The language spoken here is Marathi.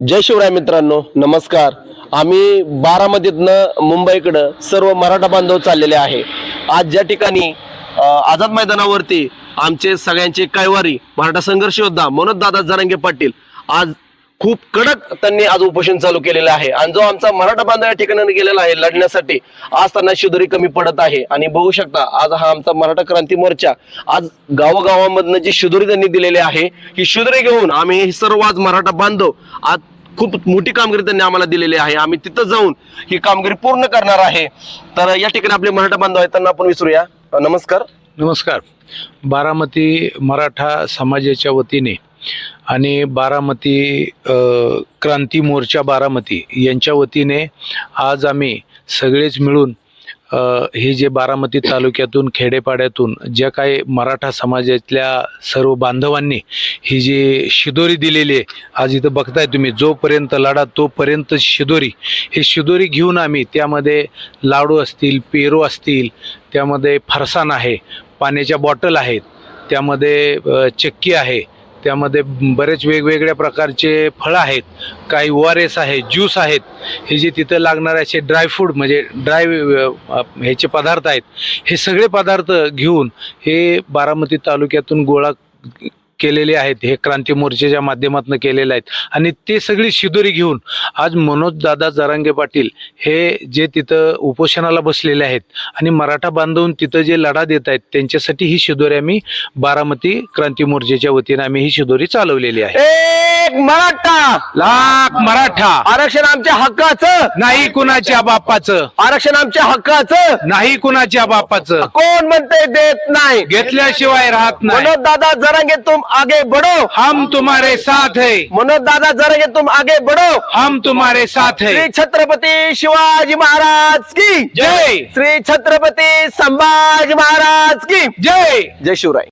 जय शिवराय मित्रांनो नमस्कार. आम्ही बारामतीतनं मुंबईकडं सर्व मराठा बांधव चाललेले आहे. आज ज्या ठिकाणी आझाद मैदानावरती आमचे सगळ्यांचे कैवारी मराठा संघर्ष योद्धा मनोज दादा जरांगे पाटील आज खूप कडक त्यांनी आज उपोषण चालू केलेलं आहे. आणि जो आमचा मराठा बांधव या ठिकाणी गेलेला आहे लढण्यासाठी आज त्यांना शिदोरी कमी पडत आहे. आणि बघू शकता आज हा आमचा मराठा क्रांती मोर्चा आज गावोगावामधनं जी शिदोरी त्यांनी दिलेली आहे ही शिदोरी घेऊन आम्ही हे सर्व आज मराठा बांधव आज खूप मोठी कामगिरी त्यांनी आम्हाला दिलेली आहे. आम्ही तिथं जाऊन ही कामगिरी पूर्ण करणार आहे. तर या ठिकाणी आपले मराठा बांधव आहेत त्यांना आपण विसरूया. नमस्कार. नमस्कार. बारामती मराठा समाजाच्या वतीने आणि बारामती क्रांती मोर्चा बारामती यांच्या वतीने आज आम्ही सगळेच मिळून हे जे बारामती तालुक्यातून खेडेपाड्यातून ज्या काही मराठा समाजातल्या सर्व बांधवांनी ही जी शिदोरी दिलेली आहे आज इथं बघताय तुम्ही जोपर्यंत लढा तोपर्यंत शिदोरी. हे शिदोरी घेऊन आम्ही त्यामध्ये लाडू असतील पेरू असतील त्यामध्ये फरसाण आहे पाण्याच्या बॉटल आहेत त्यामध्ये चक्की आहे त्यामध्ये बरेच वेगवेगळ्या प्रकारचे फळं आहेत काही ओ आर एस आहे ज्यूस आहेत. हे जे तिथं लागणारे असे ड्रायफ्रूट म्हणजे ड्राय ह्याचे पदार्थ आहेत. हे सगळे पदार्थ घेऊन हे बारामती तालुक्यातून गोळा केलेले आहेत. हे क्रांती मोर्चेच्या माध्यमातून केलेले आहेत. आणि ते सगळी शिदोरी घेऊन आज मनोज दादा जरांगे पाटील हे जे तिथं उपोषणाला बसलेले आहेत आणि मराठा बांधवून तिथं जे लढा देत आहेत त्यांच्यासाठी ही शिदोरी आम्ही बारामती क्रांती मोर्चेच्या वतीने आम्ही ही शिदोरी चालवलेली आहे. एक मराठा. लाख मराठा. आरक्षण आमच्या हक्काचं. नाही कुणाच्या बापाचं. आरक्षण आमच्या हक्काचं. नाही कुणाच्या बापाचं. कोण म्हणते देत नाही. घेतल्याशिवाय राहत नाही. मनोज दादा जरांगे तुम आगे बढ़ो. हम तुम्हारे साथ है. मनोज दादा जरांगे तुम आगे बढ़ो. हम तुम्हारे साथ श्री है छत्रपती शिवाजी महाराज की. जय. श्री छत्रपती संभाजी महाराज की. जय. जय शिवराय.